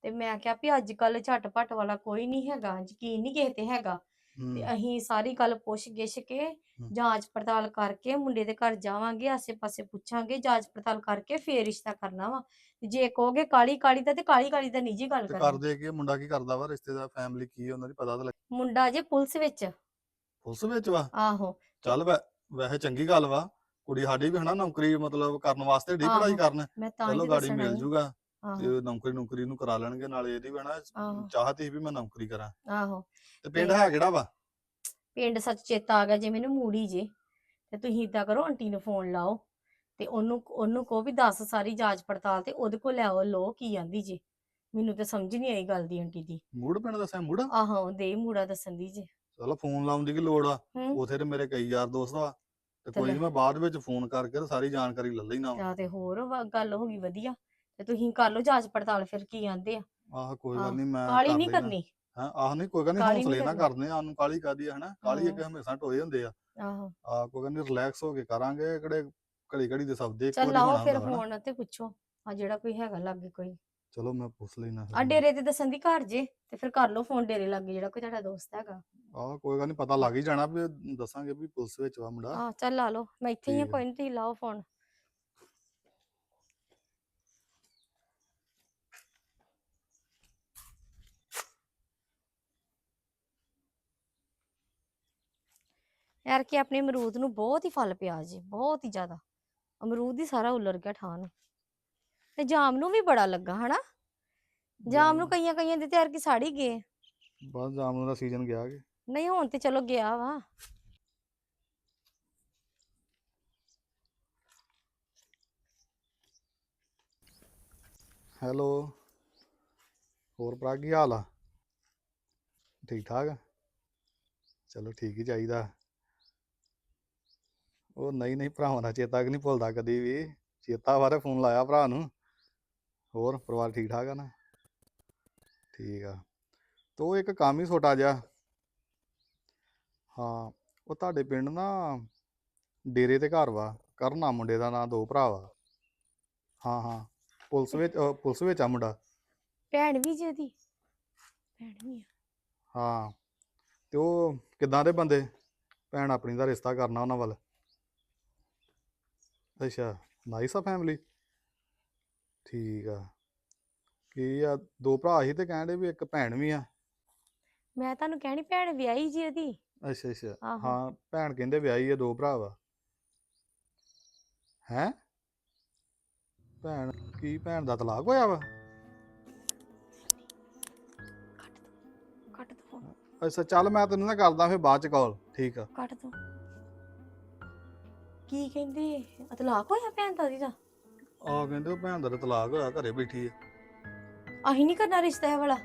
ਤੇ ਮੈਂ ਕਿਹਾ ਵੀ ਅੱਜ ਕੱਲ ਝਟਪਟ ਵਾਲਾ ਕੋਈ ਨਹੀਂ ਹੈਗਾ ਯਕੀਨ ਨਹੀਂ ਕਿਸੇ ਤੇ ਹੈਗਾ। ਤੇ ਅਸੀਂ ਸਾਰੀ ਗੱਲ ਪੁੱਛ ਗਿੱਛ ਕੇ ਜਾਂਚ ਪੜਤਾਲ ਕਰਕੇ ਮੁੰਡੇ ਦੇ ਘਰ ਜਾਵਾਂਗੇ ਆਸੇ-ਪਾਸੇ ਪੁੱਛਾਂਗੇ ਜਾਂਚ ਪੜਤਾਲ ਕਰਕੇ ਫੇਰ ਰਿਸ਼ਤਾ ਕਰਨਾ ਵਾ। ਜੇ ਕਹੋਗੇ ਕਾਲੀ ਕਾਲੀ ਦਾ ਤੇ ਕਾਲੀ ਕਾਲੀ ਦਾ ਨਿੱਜੀ ਗੱਲ ਤੇ ਕਰਨੀ। ਕਰਦੇ ਕੀ? ਮੁੰਡਾ ਕੀ ਕਰਦਾ ਵਾ? ਰਿਸ਼ਤੇ ਦਾ ਫੈਮਿਲੀ ਕੀ ਉਹਨਾਂ ਦੀ ਪਤਾ ਤਾਂ ਲੱਗ ਮੁੰਡਾ ਜੇ ਪੁਲਿਸ ਵਿੱਚ ਪੁਲਿਸ ਵਿੱਚ ਵਾ। ਆਹੋ। ਚੱਲ ਵੈ ਵੈਸੇ ਚੰਗੀ ਗੱਲ ਵਾ। ਕੁੜੀ ਸਾਡੀ ਵੀ ਹਨਾ ਨੌਕਰੀ ਮਤਲਬ ਕਰਨ ਵਾਸਤੇ ਢੀ ਪੜਾਈ ਕਰਨ। ਮੈਂ ਤਾਂ ਹੀ ਚਲੋ ਗਾੜੀ ਦੱਸਣ ਮਿਲ ਆਈ। ਜੂਗਾ ਆਹੋ। ਤੇ ਨੌਕਰੀ ਨੌਕਰੀ ਨੂੰ ਕਰਾ ਲੈਣਗੇ ਨਾਲੇ ਇਹਦੀ ਵੀ ਹਨਾ ਆਹੋ। ਚਾਹਤ ਸੀ ਵੀ ਮੈਂ ਨੌਕਰੀ ਕਰਾਂ। ਆਹੋ। ਤੇ ਪਿੰਡ ਤੇ- ਹੈ ਕਿਹੜਾ ਵਾ? ਪਿੰਡ ਸੱਚ ਚੇਤਾ ਆ ਗਿਆ ਜੇ ਮੈਨੂੰ ਮੂੜੀ ਜੇ। ਤੇ ਤੁਸੀਂ ਇਦਾਂ ਕਰੋ ਆਂਟੀ ਨੂੰ ਫੋਨ ਲਾਓ। ਤੇ ਉਹਨੂੰ ਉਹਨੂੰ ਕਹੋ ਵੀ ਦੱਸ ਸਾਰੀ ਜਾਂਚ ਪੜਤਾਲ ਤੇ ਉਹਦੇ ਕੋਲ ਲਿਆਓ ਲੋ ਕੀ ਆਂਦੀ ਜੇ। ਮੈਨੂੰ ਤੇ ਸਮਝ ਨਹੀਂ ਆਈ ਗੱਲ ਦੀ ਆਂਟੀ ਦੀ। ਮੂੜ ਪਿੰਡ ਦੱਸਿਆ ਮੂੜ? ਆਹੋ ਦੇ ਮੂੜਾ ਦੱਸਣ ਦੀ ਜੇ। ਚਲੋ ਫੋਨ ਲਾਉਣ ਦੀ ਕੀ ਲੋੜ ਆ? ਹੂੰ। ਉਥੇ ਤੇ ਮੇਰੇ ਕਈ ਯਾਰ ਦੋਸਤ ਆ ਤੇ ਕੋਈ। ਨੀ ਮੈਂ ਬਾਅਦ ਵਿੱਚ ਫੋਨ ਕਰਕੇ ਤੇ ਸਾਰੀ ਜਾਣਕਾਰੀ ਲੈ ਲੈਣਾ ਆ ਤੇ ਹੋਰ ਵਾ- ਗੱਲ ਹੋ ਗਈ ਵਧੀਆ ਤੇ ਤੁਸੀਂ ਕਰ ਲਓ ਜਾਂਚ ਪੜਤਾਲ ਫਿਰ ਕੀ ਆਂਦੇ ਆ। ਆਹ ਕੋਈ ਗੱਲ ਨਹੀਂ ਮੈਂ ਕਾਲੀ ਨਹੀਂ। ਕਰਨੀ? ਹਾਂ ਆਹ ਨਹੀਂ ਕੋਈ ਗੱਲ ਨਹੀਂ ਕਾਹਲੀ ਨੀ ਹੌਸਲੇ ਨਾ ਕਰਨੀ। ਕਰਨੇ ਆ ਨੂੰ ਕਾਲੀ ਕਾਦੀ ਆ ਹਨਾ? ਕਾਲੀ ਹਾਂ। ਹਮੇਸ਼ਾ ਟੋਏ ਹੁੰਦੇ ਆ। ਆਹੋ। ਆ ਕੋਈ ਗੱਲ ਨਹੀਂ ਰਿਲੈਕਸ ਹੋ ਕੇ ਕਰਾਂਗੇ ਕਿਹੜੇ ਘੜੀ ਘੜੀ ਦੇ ਸ਼ਬਦ ਇੱਕ ਚੱਲ ਵਾਰੀ ਲਾਓ ਹੋਣਾ ਫਿਰ ਹੁੰਦਾ ਹਨਾ। ਫੋਨ ਤੇ ਪੁੱਛੋ ਆ ਜਿਹੜਾ ਕੋਈ ਹੈਗਾ ਲਾਗੇ ਕੋਈ। ਚਲੋ ਮੈਂ ਪੁੱਛ ਲੈਣਾ ਆ ਡੇਰੇ ਤੇ ਦੱਸਣ ਦੀ ਘਰ ਜੇ ਤੇ ਫਿਰ ਕਰ ਲਓ ਫੋਨ ਡੇਰੇ ਲਾਗੇ ਜਿਹੜਾ ਕੋਈ ਤੁਹਾਡਾ ਦੋਸਤ ਹੈਗਾ। ਆਹ ਕੋਈ ਗੱਲ ਨਹੀਂ ਪਤਾ ਲੱਗ ਹੀ ਜਾਣਾ ਵੀ ਦੱਸਾਂਗੇ ਵੀ ਪੁਲਿਸ ਵਿੱਚ ਵਾ ਮੁੰਡਾ। ਆ ਚੱਲ ਲਾ ਲਓ ਮੈਂ ਇੱਥੇ ਹੀ ਆ ਠੀਕ ਆ। ਕੋਈ ਨਹੀਂ ਤੁਸੀਂ ਲਾਓ ਫੋਨ। ਯਾਰ ਕਿ ਆਪਣੇ ਅਮਰੂਦ ਨੂੰ ਬਹੁਤ ਹੀ ਫਲ ਪਿਆ ਜੀ ਬਹੁਤ ਹੀ ਜ਼ਿਆਦਾ। ਅਮਰੂਦ ਹੀ ਸਾਰਾ ਉਲਰ ਗਿਆ ਠਾਹ ਨੂੰ। ਤੇ ਜਾਮ ਨੂੰ ਵੀ ਬੜਾ ਲੱਗਾ ਹਨਾ? ਜਾਮ ਨੂੰ ਕਈਆਂ ਕਈਆਂ ਦੇ ਤੇ ਯਾਰ ਕਿ ਸੜ ਹੀ ਗਏ। ਬਸ ਜਾਮਨ ਦਾ ਸੀਜ਼ਨ ਗਿਆ ਕਿ। ਨਹੀਂ, ਹੁਣ ਤੇ ਚਲੋ ਗਿਆ ਵਾ। ਹੈਲੋ, ਹੋਰ ਭਰਾ, ਕੀ ਹਾਲ ਆ? ਠੀਕ ਠਾਕ ਆ? ਚਲੋ ਠੀਕ ਹੀ ਚਾਹੀਦਾ। ਉਹ ਨਹੀਂ ਨਹੀਂ ਭਰਾਵਾਂ ਦਾ ਚੇਤਾ ਕਿ ਨਹੀਂ ਭੁੱਲਦਾ ਕਦੀ ਵੀ। ਚੇਤਾ ਬਾਰੇ ਫੋਨ ਲਾਇਆ ਭਰਾ ਨੂੰ। ਹੋਰ, ਪਰਿਵਾਰ ਠੀਕ ਠਾਕ ਆ ਨਾ? ਠੀਕ ਆ। ਤੋ ਇੱਕ ਕੰਮ ਹੀ ਛੋਟਾ ਜਿਹਾ ਹਾਂ ਉਹ ਤੁਹਾਡੇ ਪਿੰਡ ਨਾ ਡੇਰੇ ਤੇ ਘਰ ਵਾ ਕਰਨਾ ਮੁੰਡੇ ਦਾ ਨਾਂ ਦੋ ਭਰਾ ਵਾ। ਹਾਂ ਹਾਂ ਪੁਲਿਸ ਵਿੱਚ ਅਹ ਪੁਲਿਸ ਵਿੱਚ ਆ ਮੁੰਡਾ। ਭੈਣ ਵੀ ਜੇ ਦੀ ਭੈਣ ਵੀ ਆ। ਹਾਂ ਤੇ ਉਹ ਕਿੱਦਾਂ ਦੇ ਬੰਦੇ? ਭੈਣ ਆਪਣੀ ਦਾ ਰਿਸ਼ਤਾ ਕਰਨਾ ਉਹਨਾਂ ਵੱਲ। ਅੱਛਾ ਨਾਈਸ ਆ ਫੈਮਿਲੀ ਠੀਕ ਆ। ਕੀ ਆ ਦੋ ਭਰਾ ਸੀ ਤੇ ਕਹਿੰਦੇ ਵੀ ਇੱਕ ਭੈਣ ਵੀ ਆ। ਮੈਂ ਤੁਹਾਨੂੰ ਕਹਿਣੀ ਭੈਣ ਵਿਆਹੀ ਜੀ ਉਹਦੀ ਅੱਛਾ ਅੱਛਾ। ਆਹੋ। ਹਾਂ ਭੈਣ ਕਹਿੰਦੇ ਵਿਆਹੀ ਆ ਦੋ ਭਰਾ ਵਾ। ਹੈ? ਭੈਣ ਕੀ ਭੈਣ ਦਾ ਤਲਾਕ ਹੋਇਆ ਵਾ? ਕੱਟ ਦੋ ਫੋਨ ਅੱਛਾ ਚੱਲ ਮੈਂ ਤੈਨੂੰ ਨਾ ਕਰਦਾ ਫਿਰ ਬਾਅਦ ਚ ਕਾਲ ਠੀਕ ਆ। ਕੱਟ ਦੋ। ਕੀ ਕਹਿੰਦੇ? ਅਤਲਾਕ ਹੋਇਆ ਭੈਣ ਦਾ ਦੀ ਦਾ ਆ ਕਹਿੰਦੇ ਉਹ ਭੈਣ ਦਾ ਤਾਂ ਤਲਾਕ ਹੋਇਆ ਘਰੇ ਬੈਠੀ ਆ। ਅਹੀਂ ਨਹੀਂ ਕਰਨਾ ਰਿਸ਼ਤਾ ਇਹ ਵਾਲਾ?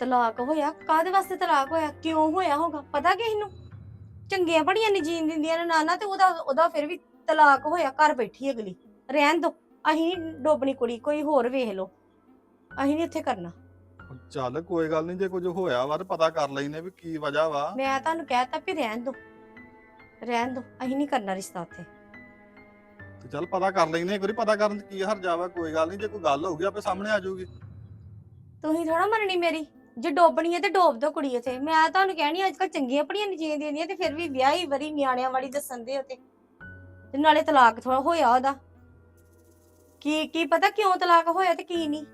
ਤਲਾਕ ਹੋਇਆ? ਕਾਦੇ ਵਾਸਤੇ ਤਲਾਕ ਹੋਇਆ? ਕਿਉਂ ਹੋਇਆ ਹੋਗਾ ਪਤਾ ਕਿ ਇਹਨੂੰ? ਚੰਗੀਆਂ ਬੜੀਆਂ ਨਹੀਂ ਜੀਣ ਦਿੰਦੀਆਂ ਨੇ ਨਾਨਾ ਤੇ ਉਹਦਾ ਉਹਦਾ ਫਿਰ ਵੀ ਤਲਾਕ ਹੋਇਆ ਘਰ ਬੈਠੀ ਅਗਲੀ। ਰਹਿਣ ਦੋ। ਅਹੀਂ ਨੀ ਡੋਬਣੀ ਕੁੜੀ ਕੋਈ ਹੋਰ ਵੇਖ ਲਓ। ਅਹੀਂ ਨਹੀਂ ਇੱਥੇ ਕਰਨਾ। ਚੱਲ ਕੋਈ ਗੱਲ ਨਹੀਂ ਜੇ ਕੁਝ ਹੋਇਆ ਵਾ ਤੇ ਪਤਾ ਕਰ ਲੈਨੇ ਵੀ ਕੀ ਵਜ੍ਹਾ ਵਾ। ਮੈਂ ਤੁਹਾਨੂੰ ਕਹਿਤਾ ਵੀ ਰਹਿਣ ਦੋ। ਰਹਿਣ ਦੋ। ਅਹੀਂ ਨਹੀਂ ਕਰਨਾ ਰਿਸ਼ਤਾ ਉੱਥੇ। ਤੇ ਚੱਲ ਪਤਾ ਕਰ ਲੈਨੇ ਇੱਕ ਵਾਰੀ ਪਤਾ ਕਰਨ ਚ ਕੀ ਹਰਜਾ ਵਾ ਕੋਈ ਗੱਲ ਨਹੀਂ ਜੇ ਕੋਈ ਗੱਲ ਹੋਊਗੀ ਆਪੇ ਸਾਹਮਣੇ ਆ ਜਾਊਗੀ। ਤੁਸੀਂ ਥੋੜਾ ਮੰਨਣੀ ਮੇਰੀ? ਜੇ ਡੋਬਣੀ ਹੈ ਤੇ ਡੋਬ ਦੋ ਕੁੜੀ ਇੱਥੇ। ਮੈਂ ਤੁਹਾਨੂੰ ਕਹਿਣੀ ਅੱਜ ਕੱਲ ਚੰਗੀਆਂ ਪੜੀਆਂ ਨਹੀਂ ਜੀਆਂ ਦਿੰਦੀਆਂ ਤੇ ਫਿਰ ਵੀ ਵਿਆਹੀ ਵਰੀ ਨਿਆਣਿਆਂ ਵਾਲੀ ਦੱਸਣ ਦੇ ਉਤੇ। ਤੇ ਨਾਲੇ ਤਲਾਕ ਥੋੜਾ ਹੋਇਆ ਉਹਦਾ। ਕੀ ਕੀ ਪਤਾ ਕਿਉਂ ਤਲਾਕ ਹੋਇਆ ਤੇ ਕੀ ਨਹੀਂ।